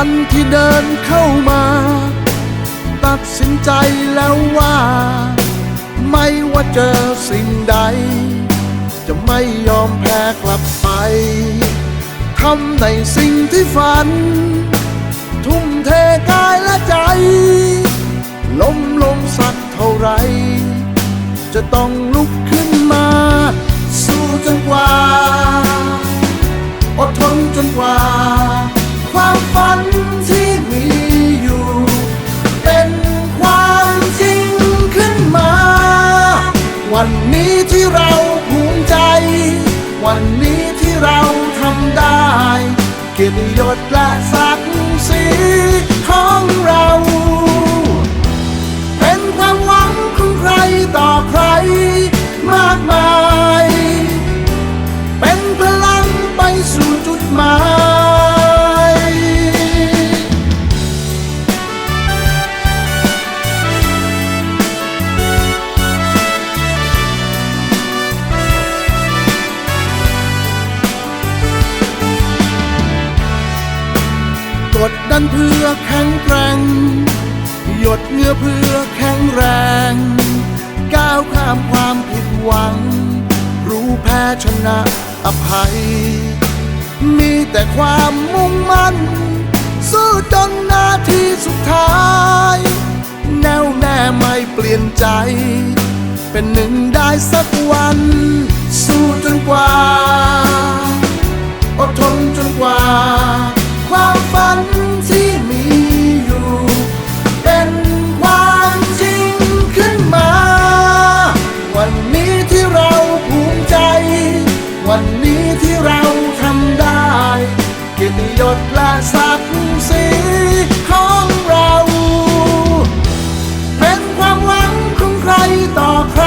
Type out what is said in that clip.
วันที่เดินเข้ามา ตัดสินใจแล้วว่า ไม่ว่าเจอสิ่งใด จะไม่ยอมแพ้กลับไปทำในสิ่งที่ฝัน ทุ่มเทกายและใจ ล้มลงสักเท่าไหรจะต้องลุก นนี้ที่เราภูมิใจ วันนี้ที่เราทำได้ เกียรติยศและศักดิ์ศรีของเรา ดดันเพื่อแข็งแกร่ง หยดเหงื่อเพื่อแข็งแรง ก้าวข้ามความผิดหวัง รู้แพ้ชนะอภัย มีแต่ความมุ่งมั่น สู้จนนาทีสุดท้าย แน่วแน่ไม่เปลี่ยนใจ เป็นหนึ่งได้สักวัน สู้จนกว่า ดและศักดิ์ศรีของเรา เป็นความหวังของใครต่อใคร